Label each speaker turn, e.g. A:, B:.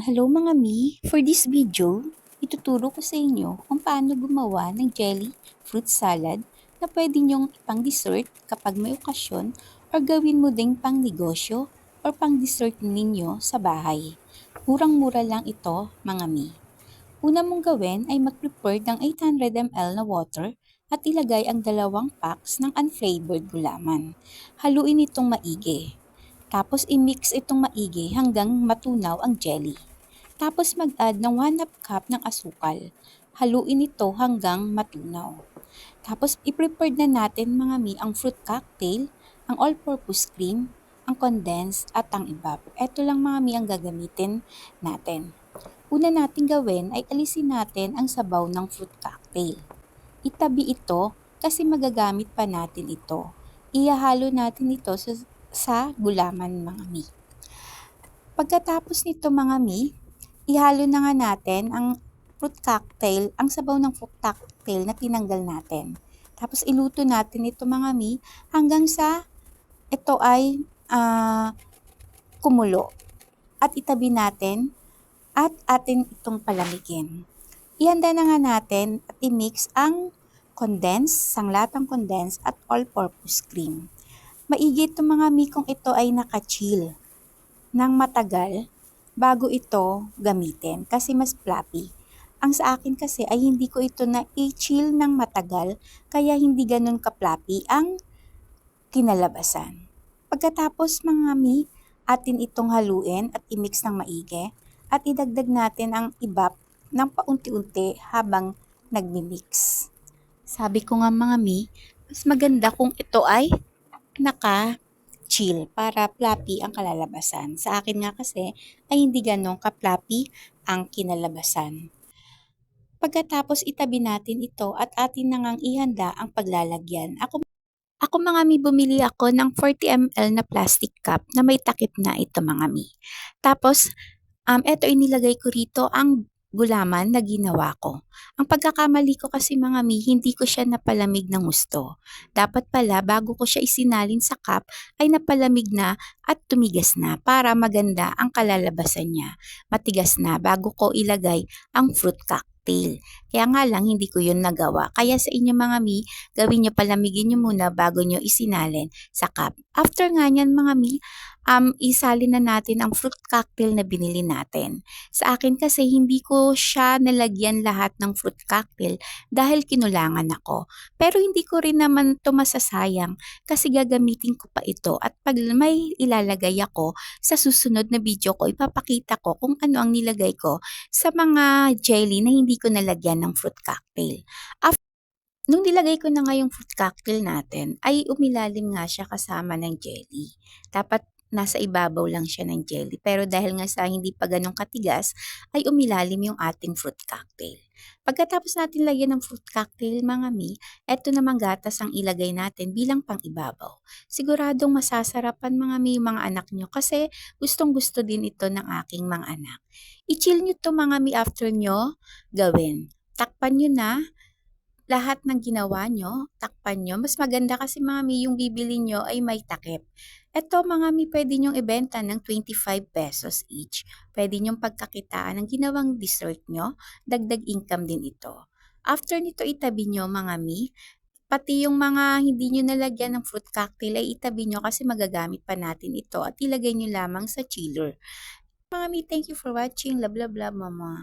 A: Hello mga mi! For this video, ituturo ko sa inyo kung paano gumawa ng jelly fruit salad na pwede nyong ipang dessert kapag may okasyon or gawin mo ding pang negosyo or pang dessert ninyo sa bahay. Murang-mura lang ito mga mi. Una mong gawin ay mag-prepare ng 800 ml na water at ilagay ang dalawang packs ng unflavored gulaman. Haluin itong maigi. Tapos i-mix itong maigi hanggang matunaw ang jelly. Tapos mag-add ng 1 half cup ng asukal. Haluin ito hanggang matunaw. Tapos i-prepare na natin mga mi ang fruit cocktail, ang all-purpose cream, ang condensed at ang ibab. Ito lang mga mi ang gagamitin natin. Una natin gawin ay alisin natin ang sabaw ng fruit cocktail. Itabi ito kasi magagamit pa natin ito. Ihahalo natin ito sa, sa gulaman mga mi. Pagkatapos nito mga mi, ihalo na nga natin ang fruit cocktail, ang sabaw ng fruit cocktail na tinanggal natin. Tapos iluto natin ito mga mi hanggang sa ito ay uh, kumulo. At itabi natin at atin itong palamigin. Ihanda na nga natin at i-mix ang condensed, sanglatang condensed at all-purpose cream. Maigi ito mga mi kung ito ay naka-chill ng matagal bago ito gamitin kasi mas fluffy. Ang sa akin kasi ay hindi ko ito na i-chill ng matagal kaya hindi ganun ka-fluffy ang kinalabasan. Pagkatapos mga mi, atin itong haluin at i-mix ng maigi at idagdag natin ang ibap ng paunti-unti habang nagmi-mix. Sabi ko nga mga mi, mas maganda kung ito ay naka-chill para fluffy ang kalalabasan. Sa akin nga kasi ay hindi ganong ka-fluffy ang kinalabasan. Pagkatapos itabi natin ito at atin na ngang ihanda ang paglalagyan. Ako ako mga mi, bumili ako ng 40 ml na plastic cup na may takip na ito mga mi. Tapos, um, ito inilagay ko rito ang gulaman na ginawa ko. Ang pagkakamali ko kasi mga mi, hindi ko siya napalamig ng gusto. Dapat pala, bago ko siya isinalin sa cup, ay napalamig na at tumigas na para maganda ang kalalabasan niya. Matigas na bago ko ilagay ang fruit cocktail. Kaya nga lang, hindi ko yun nagawa. Kaya sa inyo mga mi, gawin nyo palamigin nyo muna bago nyo isinalin sa cup. After nga nyan mga mi, um, isalin na natin ang fruit cocktail na binili natin. Sa akin kasi hindi ko siya nalagyan lahat ng fruit cocktail dahil kinulangan ako. Pero hindi ko rin naman to masasayang kasi gagamitin ko pa ito at pag may ilalagay ako sa susunod na video ko, ipapakita ko kung ano ang nilagay ko sa mga jelly na hindi ko nalagyan ng fruit cocktail. After Nung nilagay ko na nga yung fruit cocktail natin, ay umilalim nga siya kasama ng jelly. Dapat nasa ibabaw lang siya ng jelly. Pero dahil nga sa hindi pa ganun katigas, ay umilalim yung ating fruit cocktail. Pagkatapos natin lagyan ng fruit cocktail mga mi, eto namang gatas ang ilagay natin bilang pang ibabaw. Siguradong masasarapan mga mi mga anak nyo kasi gustong gusto din ito ng aking mga anak. I-chill nyo to mga mi after nyo gawin. Takpan nyo na lahat ng ginawa nyo, takpan nyo. Mas maganda kasi mga mi yung bibili nyo ay may takip. Ito mga mi, pwede nyong ibenta ng 25 pesos each. Pwede nyong pagkakitaan ng ginawang dessert nyo, dagdag income din ito. After nito itabi nyo mga mi, pati yung mga hindi nyo nalagyan ng fruit cocktail ay itabi nyo kasi magagamit pa natin ito at ilagay nyo lamang sa chiller. Mga mi, thank you for watching. Love, love, love, mama.